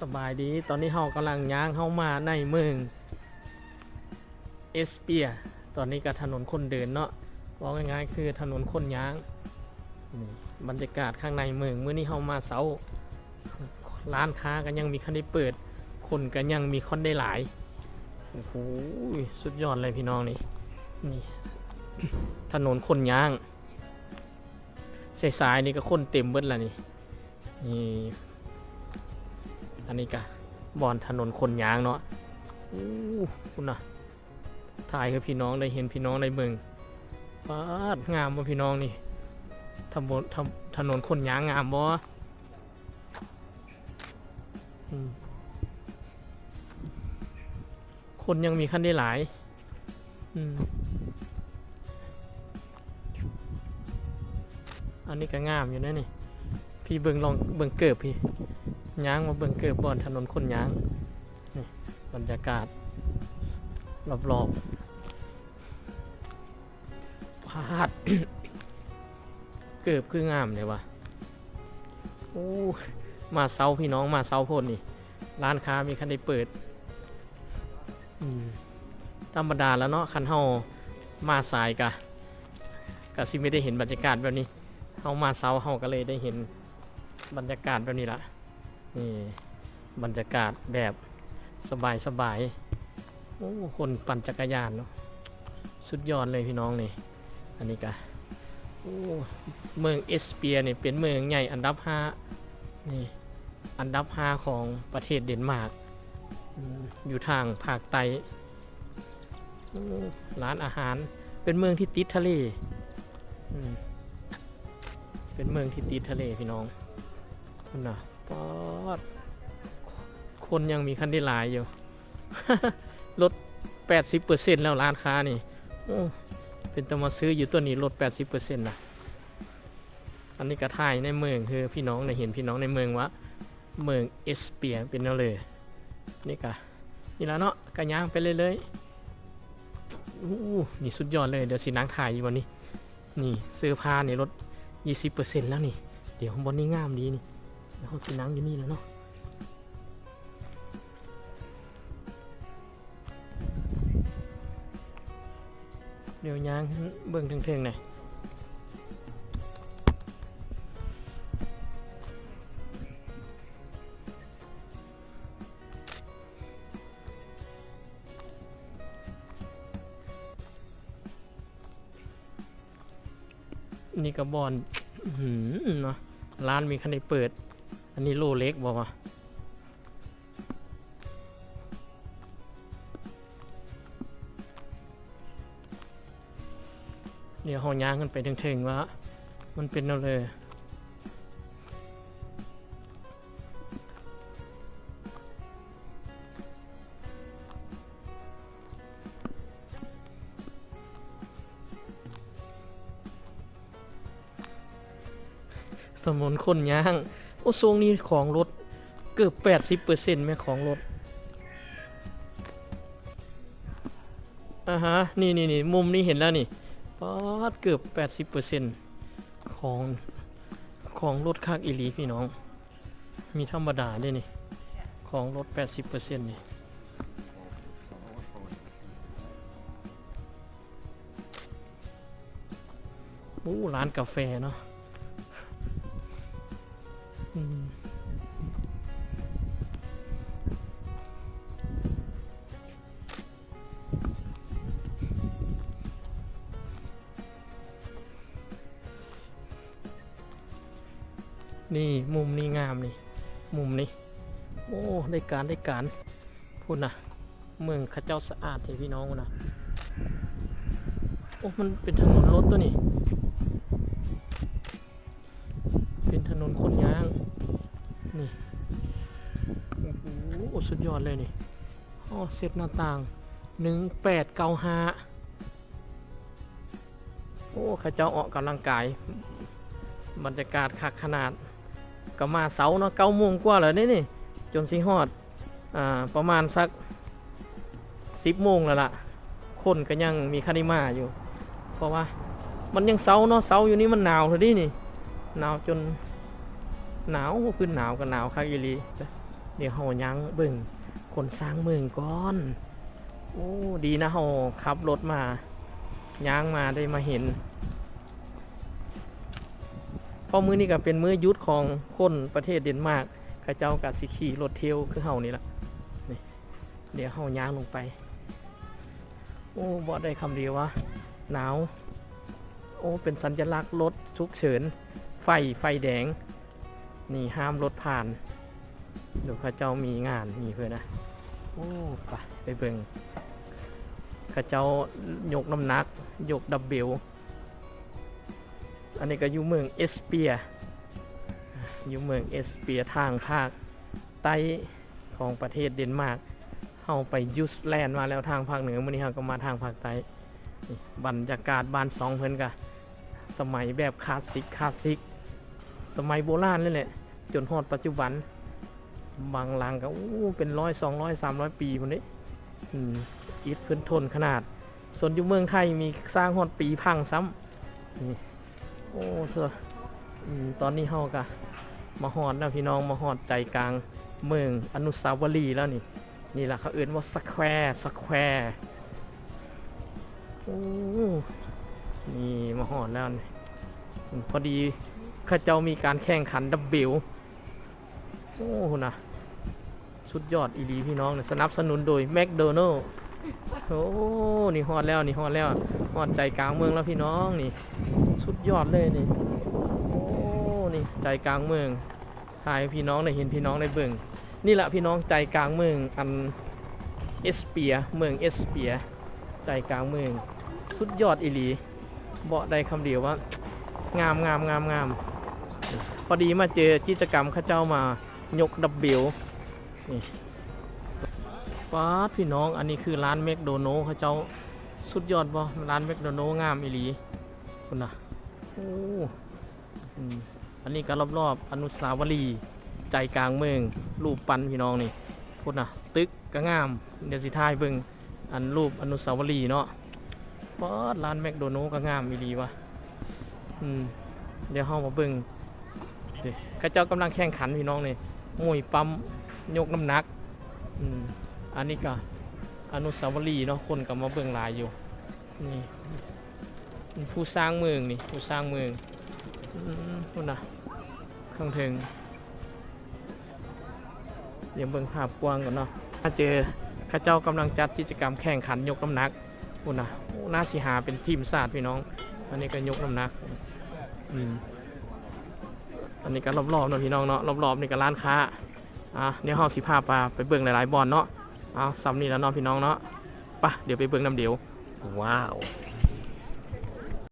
สบายดีตอนนี้เฮากำลังย่างเข้ามาในเมืองเอสเปีย ตอนนี้ก็ถนนคนเดินเนาะว่าง่ายๆคือถนนคนย่างนี่บรรยากาศข้างในเมืองเมื่อนี้เฮามาเสาร้านค้าก็ยังมีคันได้เปิด คนก็ยังมีคนได้หลายโอ้โหสุดยอดเลยพี่น้องนี่นี่ ถนนคนย่างสายๆนี่ก็คนเต็มเบิดแล้วนี่นี่ อันนี้กะบอนถนนคนยางเนาะอู้คุณนะถ่ายให้พี่น้องได้เห็นพี่น้องได้เบิ่งปาดงามบ่พี่น้องนี่ถนนถถนนคนยางงามบ่อืมคนยังมีขั้นได้หลาย อืมอันนี้ก็งามอยู่นะนี่ พี่เบิงลองเบิงเกิบพี่ ย้างมาเบิ่งเกิบบอนถนนคนย้างนี่บรรยากาศรอบๆพาด เกิบคืองามเลยวะโอ้มาเซาพี่น้องมาเซาพดนี่ ร้านค้ามีคันได้เปิดอืมธรรมดาแล้วเนาะคันเฮามาสายกะกะสิไม่ได้เห็นบรรยากาศแบบนี้เฮามาเซาเฮาก็เลยได้เห็นบรรยากาศแบบนี้ละ นี่บรรยากาศแบบสบายสบายโอ้คนปั่นจักรยานเนาะสุดยอดเลยพี่น้องนี่ อันนี้กะโอ้เมืองเอสเปียเนี่ยเป็นเมืองใหญ่อันดับ5นี่อันดับ 5 ของประเทศเดนมาร์กอยู่ทางภาคใต้ร้านอาหารเป็นเมืองที่ติดทะเลเป็นเมืองที่ติดทะเลพี่น้องคุณน่ะ ป๊อดคนยังมีคันได้หลายอยู่ ลด 80%แล้วร้านค้านี่เป็นต้องมาซื้ออยู่ตัวนี้ลด 80%นะอันนี้กระถ่ายในเมืองคือพี่น้องได้เห็นพี่น้องในเมืองว่าเมืองเอสเปียเป็นแนเลย นี่กะนี่แล้วเนาะกระย่างไปเลยเลยอู้นี่สุดยอดเลย เดี๋ยวสินังถ่ายอยู่วันนี้ นี่เสื้อผ้านี่ลด 20%แล้วนี่ เดี๋ยวบนนี่งามดีนี่ แล้วเขาสินังอยู่นี่แล้วเนาะเดี๋ยวยางเบิ่งเทิงๆหน่อยนี่กระบอนหือเนาะร้านมีคันได้เปิด อันนี้โลเล็กบอกว่าเดี๋ยวห้องย่างขึ้นไปถึงๆว่ามันเป็นเอาเลยสมุนคนย่าง อ้ทรงนี้ของรถเกือบแปดสิบเปอร์เซ็นต์แม่ของรถอ่าฮะนี่นี่นี่มุมนี้เห็นแล้วนี่ป๊าดเกือบแปดสิบเปอร์เซ็นต์ของของรถคักอีหลีพี่น้อง มีธรรมดาด้วยนี่ ของรถแปดสิบเปอร์เซ็นต์นี่โอ้ร้านกาแฟเนาะ นี่มุมนี้งามนี่ มุมนี้ โอ้ได้การได้การพูดนะเมืองข้าเจ้าสะอาดเถอะพี่น้องนะโอ้มันเป็นถนนรถตัวนี้ เป็นถนนคนยาง นี่โอ้โหสุดยอดเลยนี่อ๋อเสร็จหน้าต่างหนึ่งแปดเก้าห้าโอ้ข้าเจ้าออกกำลังกาย บรรยากาศคักขนาด ก็มาเสาเนาะเก้าโมงกว่าแล้วนี่นี่จนสิฮอดอ่าประมาณสักสิบโมงแล้วล่ะ คนก็ยังมีคานิมาอยู่ เพราะว่ามันยังเสาเนาะเสาอยู่นี่มันหนาวเลยดินี่หนาวจนหนาวพื้นหนาวกับหนาวคักอีลีเดี๋ยวเฮายังเบิ่งคนสร้างเมืองก่อนโอ้ดีนะเฮาขับรถมาย่างมาได้มาเห็น ราะมื้อนี้ก็เป็นมื้อยุดของคนประเทศเดนมาร์กเขาเจ้าก็สิขี่รถเที่ยวคือเฮานี่ล่ะนี่เดี๋ยวเฮาย่างลงไป โอ้บ่ได้คำเดียววะหนาว โอ้เป็นสัญลักษณ์รถฉุกเฉิน ไฟไฟแดง นี่ห้ามรถผ่านเดี๋ยวเขาเจ้ามีงานนี่เพื่อนนะ โอ้ไปไปเบิงเขาเจ้ายกน้ำหนัก ยกดับเบิล อันนี้ก็อยู่เมืองเอสเปีย อยู่เมืองเอสเปียทางภาคใต้ของประเทศเดนมาร์กเฮาไปยูสแลนด์มาแล้วทางภาคเหนือมื้อนี้เฮาก็มาทางภาคใต้บรรยากาศบ้านสองเพิ่นกะสมัยแบบคลาสสิกคลาสสิก สมัยโบราณเลยแหละจนฮอดปัจจุบัน บางหลังก็อู้เป็นร้อยสองร้อยสามร้อยปีคนนี้อืมอิฐพื้นทนขนาด ส่วนอยู่เมืองไทยมีสร้างฮอดปีพังซ้ำนี่ โอ้เธออืมตอนนี้เฮากะมาฮอดแล้วพี่น้องมาฮอดใจกลางเมืองอนุสาวรีย์แล้วนี่ นี่แหละเขาเอื่นว่าสแควร์สแควร์โอ้นี่มาฮอดแล้วนี่พอดีข้าเจ้ามีการแข่งขันดับเบิลโอ้โหนะสุดยอดอีลีพี่น้องเนี่ยสนับสนุนโดยแมคโดนัลล์โอ้ นี่ฮอดแล้ว นี่ฮอดแล้วฮอดใจกลางเมืองแล้วพี่น้องนี่ สุดยอดเลยนี่ โอ้ นี่ใจกลางเมืองถ่ายพี่น้องได้เห็นพี่น้องได้เบิ่ง นี่แหละพี่น้องใจกลางเมืองอันเอสเปีย เมืองเอสเปีย ใจกลางเมือง สุดยอดอีหลีเบาะได้คำเดียวว่างามงามงามงามพอดีมาเจอกิจกรรมข้าเจ้ามายกดับเบิลนี่ป้าพี่น้องอันนี้คือร้านแมคโดนัลเขาเจ้าสุดยอดป่ร้านแมคโดนัลงามอีหลี คุณนะโอ้อืมอันนี้ก็รอบๆอนุสาวรีย์ใจกลางเมืองรูปปั้นพี่น้องนี่คุณนะตึกก็งาม เดี๋ยวสิทายเบิ่งอันรูปอนุสาวรีย์เนาะป้าดร้านแมคโดนัลก็งามอีหลีวะอืมเดี๋ยวเฮามาเบิ่งนี่เข้าเจ้ากำลังแข่งขันพี่น้องนี่มวยปั๊มยกน้ำหนักอืมอันนี้ก็อนุสาวรีย์เนาะคนก็มาเบิ่งหลายอยู่นี่ ผู้สร้างเมืองนี่ผู้สร้างเมืองอืมนู่นนะข้างเทิงเดี๋ยวเบิ่งภาพกว้างก่อนเนาะถ้าเจอข้าเจ้ากำลังจัดกิจกรรมแข่งขันยกน้ำหนักนู่นนะโอ้น่าสิหาเป็นทีมศาสตร์พี่น้อง อันนี้ก็ยกน้ำหนักอืมอันนี้ก็รอบๆเนาะพี่น้องเนาะรอบๆนี่ก็ร้านค้าอะเดี๋ยวเฮาสิพาปลาไปเบิ่งหลายๆบอลเนาะเอาซ้ำนี่แล้วเนาะพี่น้องเนาะไปะเดี๋ยวไปเบิ่งน้ำเดียวว้าว